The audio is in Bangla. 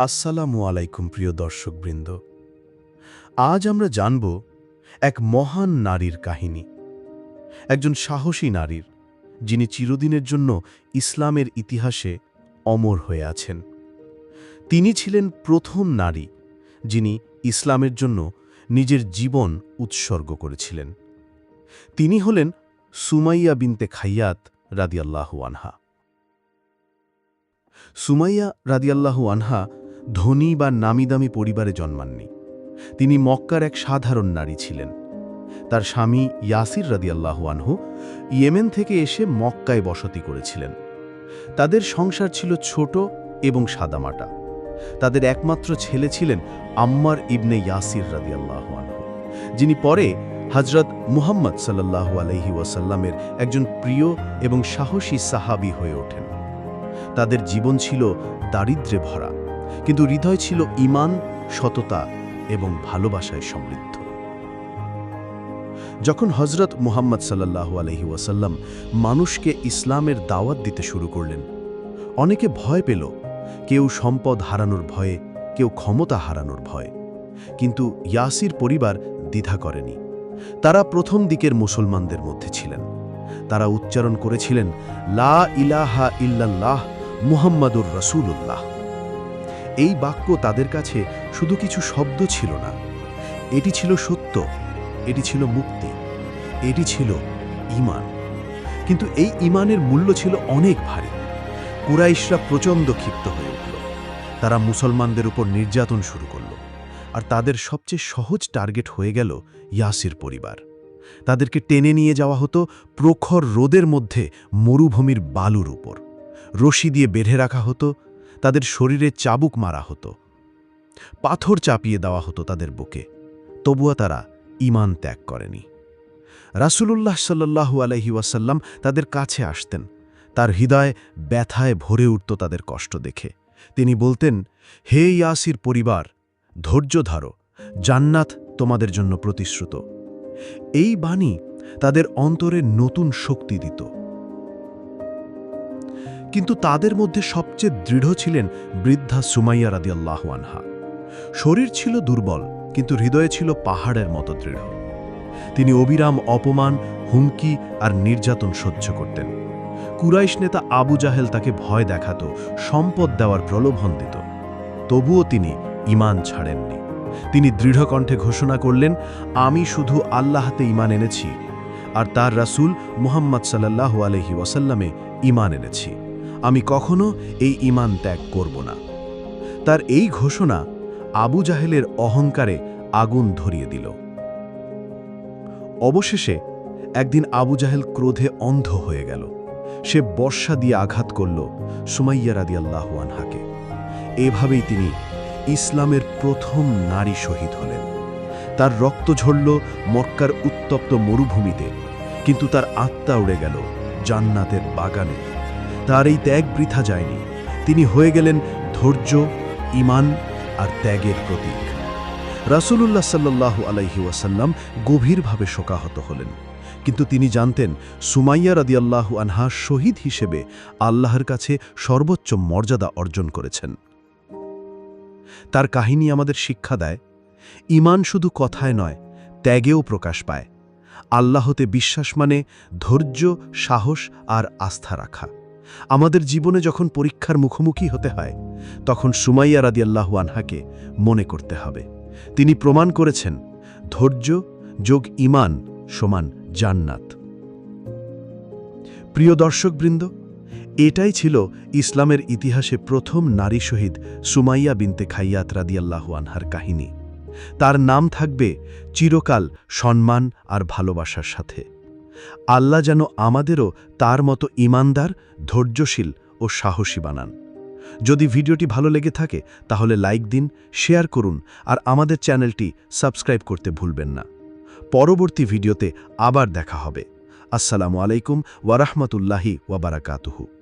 আসসালামু আলাইকুম, প্রিয় দর্শকবৃন্দ। আজ আমরা জানব এক মহান নারীর কাহিনী। একজন সাহসী নারীর, যিনি চিরদিনের জন্য ইসলামের ইতিহাসে অমর হয়ে আছেন। তিনি ছিলেন প্রথম নারী, যিনি ইসলামের জন্য নিজের জীবন উৎসর্গ করেছিলেন। তিনি হলেন সুমাইয়া বিনতে খাইয়াত রাদিয়াল্লাহু আনহা। সুমাইয়া রাদিয়াল্লাহু আনহা ধনী বা নামিদামি পরিবারে জন্মাননি। তিনি মক্কার এক সাধারণ নারী ছিলেন। তার স্বামী ইয়াসির রাদিয়াল্লাহু ইয়েমেন থেকে এসে মক্কায় বসতি করেছিলেন। তাদের সংসার ছিল ছোট এবং সাদামাটা। তাদের একমাত্র ছেলে ছিলেন আম্মার ইবনে ইয়াসির রাদিয়াল্লাহু যিনি পরে হজরত মুহাম্মদ সাল্লাল্লাহু আলহি ওয়াসাল্লামের একজন প্রিয় এবং সাহসী সাহাবি হয়ে ওঠেন। তাদের জীবন ছিল দারিদ্রে ভরা। কিন্তু হৃদয় ছিল ইমান সততা এবং ভালোবাসায় সমৃদ্ধ। যখন হজরত মুহাম্মদ সাল্লাল্লাহু আলহি ওয়াসাল্লাম মানুষকে ইসলামের দাওয়াত দিতে শুরু করলেন, অনেকে ভয় পেল, কেউ সম্পদ হারানোর ভয়ে, কেউ ক্ষমতা হারানোর ভয়ে। কিন্তু ইয়াসির পরিবার দ্বিধা করেনি। তারা প্রথম দিকের মুসলমানদের মধ্যে ছিলেন। তারা উচ্চারণ করেছিলেন, লা ইলাহা ইল্লাল্লাহ মুহাম্মাদুর রসুল্লাহ এই বাক্য তাদের কাছে শুধু কিছু শব্দ ছিল না। এটি ছিল সত্য, এটি ছিল মুক্তি, এটি ছিল ইমান কিন্তু এই ইমানের মূল্য ছিল অনেক ভারী। কুরাইশরা প্রচণ্ড ক্ষিপ্ত হয়ে উঠল। তারা মুসলমানদের উপর নির্যাতন শুরু করল। আর তাদের সবচেয়ে সহজ টার্গেট হয়ে গেল ইয়াসির পরিবার। তাদেরকে টেনে নিয়ে যাওয়া হতো প্রখর রোদের মধ্যে মরুভূমির বালুর উপর। রশি দিয়ে বেঁধে রাখা হতো তাদের শরীরে চাবুক মারা হতো। পাথর চাপিয়ে দেওয়া হতো তাদের বুকে। তবুয়া তারা ইমান ত্যাগ করেনি। রাসূলুল্লাহ সাল্লাল্লাহু আলহি ওয়াসাল্লাম তাদের কাছে আসতেন। তার হৃদয় ব্যথায় ভরে উঠত তাদের কষ্ট দেখে। তিনি বলতেন, হে ইয়াসির পরিবার, ধৈর্য ধারো। জান্নাত তোমাদের জন্য প্রতিশ্রুত। এই বাণী তাদের অন্তরে নতুন শক্তি দিত। কিন্তু তাদের মধ্যে সবচেয়ে দৃঢ় ছিলেন বৃদ্ধা সুমাইয়া রাদিয়াল্লাহু আনহা। শরীর ছিল দুর্বল, কিন্তু হৃদয়ে ছিল পাহাড়ের মতো দৃঢ়। তিনি অবিরাম অপমান, হুমকি আর নির্যাতন সহ্য করতেন। কুরাইশ নেতা আবু জাহেল তাকে ভয় দেখাত, সম্পদ দেওয়ার প্রলোভন দিত। তবুও তিনি ইমান ছাড়েননি। তিনি দৃঢ় কণ্ঠে ঘোষণা করলেন, আমি শুধু আল্লাহতে ইমান এনেছি, আর তার রাসূল মুহাম্মদ সাল্লাল্লাহু আলহি ওয়াসাল্লামে ইমান এনেছি। আমি কখনো এই ইমান ত্যাগ করব না। তার এই ঘোষণা আবু জাহেলের অহংকারে আগুন ধরিয়ে দিল। অবশেষে একদিন আবু জাহেল ক্রোধে অন্ধ হয়ে গেল। সে বর্ষা দিয়ে আঘাত করল সুমাইয়া রাদিয়াল্লাহু আনহাকে। এভাবেই তিনি ইসলামের প্রথম নারী শহীদ হলেন। তার রক্ত ঝরল মক্কার উত্তপ্ত মরুভূমিতে, কিন্তু তার আত্মা উড়ে গেল জান্নাতের বাগানে। তার এই ত্যাগ বৃথা যায়নি। তিনি হয়ে গেলেন ধৈর্য ইমান আর ত্যাগের প্রতীক। রাসূলুল্লাহ সাল্লাল্লাহু আলাইহি ওয়াসাল্লাম গভীরভাবে শোকাহত হলেন। কিন্তু তিনি জানতেন, সুমাইয়া রাদিয়াল্লাহু আনহা শহীদ হিসেবে আল্লাহর কাছে সর্বোচ্চ মর্যাদা অর্জন করেছেন। তার কাহিনী আমাদের শিক্ষা দেয় ইমান শুধু কথায় নয়, ত্যাগেও প্রকাশ পায়। আল্লাহতে বিশ্বাস মানে ধৈর্য, সাহস আর আস্থা রাখা। আমাদের জীবনে যখন পরীক্ষার মুখোমুখি হতে হয়, তখন সুমাইয়া রাদিয়াল্লাহু আনহাকে মনে করতে হবে। তিনি প্রমাণ করেছেন, ধৈর্য যোগ ইমান সমান জান্নাত। প্রিয় দর্শকবৃন্দ, এটাই ছিল ইসলামের ইতিহাসে প্রথম নারী শহীদ সুমাইয়া বিনতে খাইয়াত রাদিয়াল্লাহু আনহার কাহিনী। তার নাম থাকবে চিরকাল সম্মান আর ভালোবাসার সাথে। আল্লাহ যেন আমাদেরও তার মতো ইমানদার, ধৈর্যশীল ও সাহসী বানান। যদি ভিডিওটি ভালো লেগে থাকে, তাহলে লাইক দিন, শেয়ার করুন আর আমাদের চ্যানেলটি সাবস্ক্রাইব করতে ভুলবেন না। পরবর্তী ভিডিওতে আবার দেখা হবে। আসসালামু আলাইকুম ওয়ারাহমতুল্লাহি ওয়াবারাকাতুহু